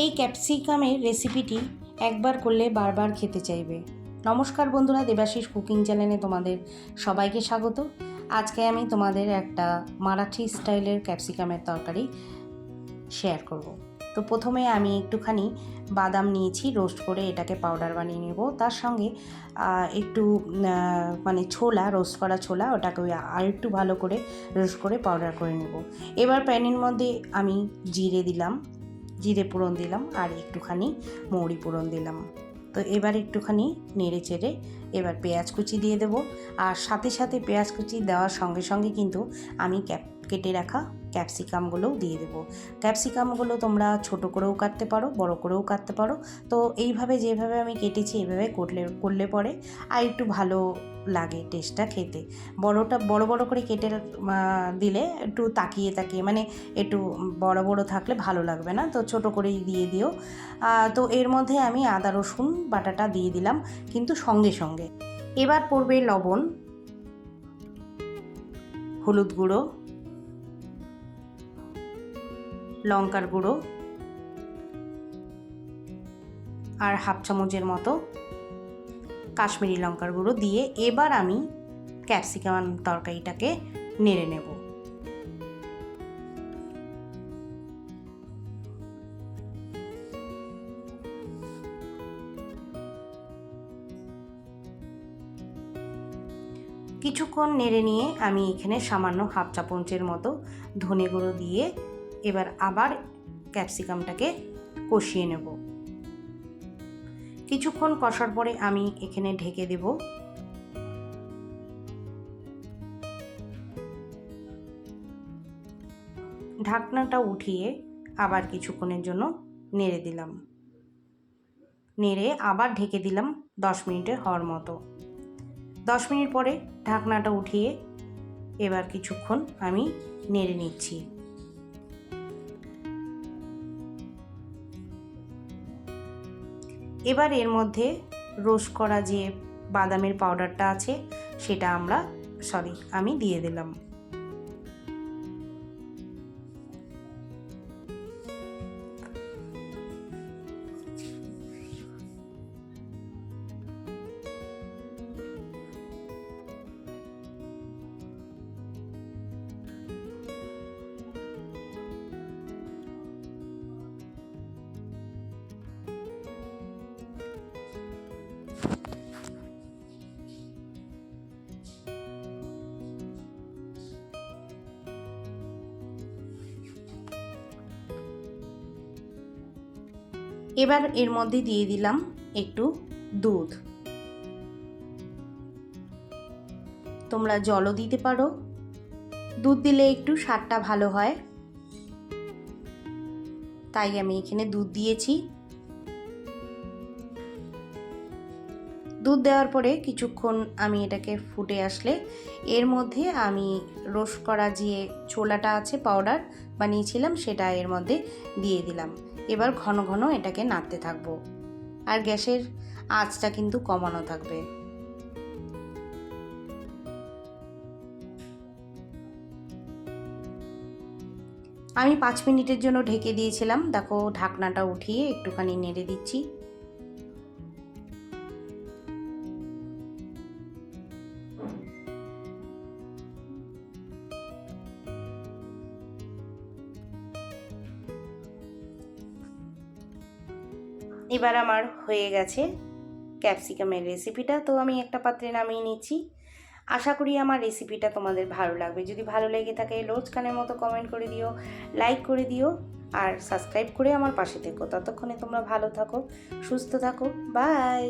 এই ক্যাপসিকামের রেসিপিটি একবার করলে বারবার খেতে চাইবে। নমস্কার বন্ধুরা, দেবাশিস কুকিং চ্যানেলে তোমাদের সবাইকে স্বাগত। আজকে আমি তোমাদের একটা মারাঠি স্টাইলের ক্যাপসিকামের তরকারি শেয়ার করব। তো প্রথমে আমি একটুখানি বাদাম নিয়েছি, রোস্ট করে এটাকে পাউডার বানিয়ে নেব। তার সঙ্গে একটু মানে ছোলা, রোস্ট করা ছোলা, ওটাকে আর একটু ভালো করে রোস্ট করে পাউডার করে নেব। এবার প্যানের মধ্যে আমি জিরে দিলাম। জিরে পোড়ন দিলাম আর একটুখানি মৌরি পোড়ন দিলাম। তো এবার একটুখানি নেড়ে চেড়ে এবার পেঁয়াজ কুচি দিয়ে দেবো। আর সাথে সাথে পেঁয়াজ কুচি দেওয়ার সঙ্গে সঙ্গে কিন্তু আমি ক্যাপ কেটে রাখা ক্যাপসিকামগুলোও দিয়ে দেবো। ক্যাপসিকামগুলো তোমরা ছোট করেও কাটতে পারো, বড় করেও কাটতে পারো। তো এইভাবে যেভাবে আমি কেটেছি এইভাবে করলে করলে পরে আর একটু ভালো লাগে টেস্টটা খেতে। বড়টা, বড় বড় করে কেটে দিলে একটু তাকিয়ে তাকিয়ে মানে একটু বড় বড় থাকলে ভালো লাগবে না। তো ছোট করেই দিয়ে দিও। তো এর মধ্যে আমি আদা, রসুন বাটাটা দিয়ে দিলাম, কিন্তু সঙ্গে সঙ্গে। এবার পড়বে লবণ, হলুদ গুঁড়ো লঙ্কার গুঁড়ো আর হাফ চামচের মতো কাশ্মীরি লঙ্কার গুঁড়ো দিয়ে এবার আমি ক্যাপসিকাম তরকারিটাকে নেড়ে নেব। কিছুক্ষণ নেড়ে নিয়ে আমি এখানে সামান্য হাফ চামচের মতো ধনে গুঁড়ো দিয়ে এবার আবার ক্যাপসিকামটাকে কষিয়ে নেব। কিছুক্ষণ কষার পরে আমি এখানে ঢেকে দেব। ঢাকনাটা উঠিয়ে আবার কিছুক্ষণের জন্য নেড়ে দিলাম। নেড়ে আবার ঢেকে দিলাম দশ মিনিটের হওয়ার মতো। দশ মিনিট পরে ঢাকনাটা উঠিয়ে এবার কিছুক্ষণ আমি নেড়ে নিচ্ছি। এবার এর মধ্যে রোস্ট করা যে বাদামের পাউডারটা আছে, সেটা আমরা সরি আমি দিয়ে দিলাম। এবার এর মধ্যে দিয়ে দিলাম একটু দুধ। তোমরা জলও দিতে পারো। দুধ দিলে একটু স্বাদটা ভালো হয়। তাই আমি এখানে দুধ দিয়েছি। দুধ দেওয়ার পরে কিছুক্ষণ আমি এটাকে ফুটে আসলে এর মধ্যে আমি রোস্ট করা যে ছোলাটা আছে পাউডার বানিয়েছিলাম, সেটা এর মধ্যে দিয়ে দিলাম। এবার ঘন ঘন এটাকে নাড়তে থাকব। আর গ্যাসের আঁচটা কিন্তু কমানো থাকবে। আমি পাঁচ মিনিটের জন্য ঢেকে দিয়েছিলাম। দেখো, ঢাকনাটা উঠিয়ে একটুখানি নেড়ে দিচ্ছি। এবার আমার হয়ে গেছে ক্যাপসিকামের রেসিপিটা তো আমি একটা পাত্রে নামিয়ে নিচ্ছি। আশা করি আমার রেসিপিটা তোমাদের ভালো লাগবে। যদি ভালো লেগে থাকে কানের মতো কমেন্ট করে দিও লাইক করে দিও, আর সাবস্ক্রাইব করে আমার পাশে থেকো। ততক্ষণে তোমরা ভালো থাকো, সুস্থ থাকো। বাই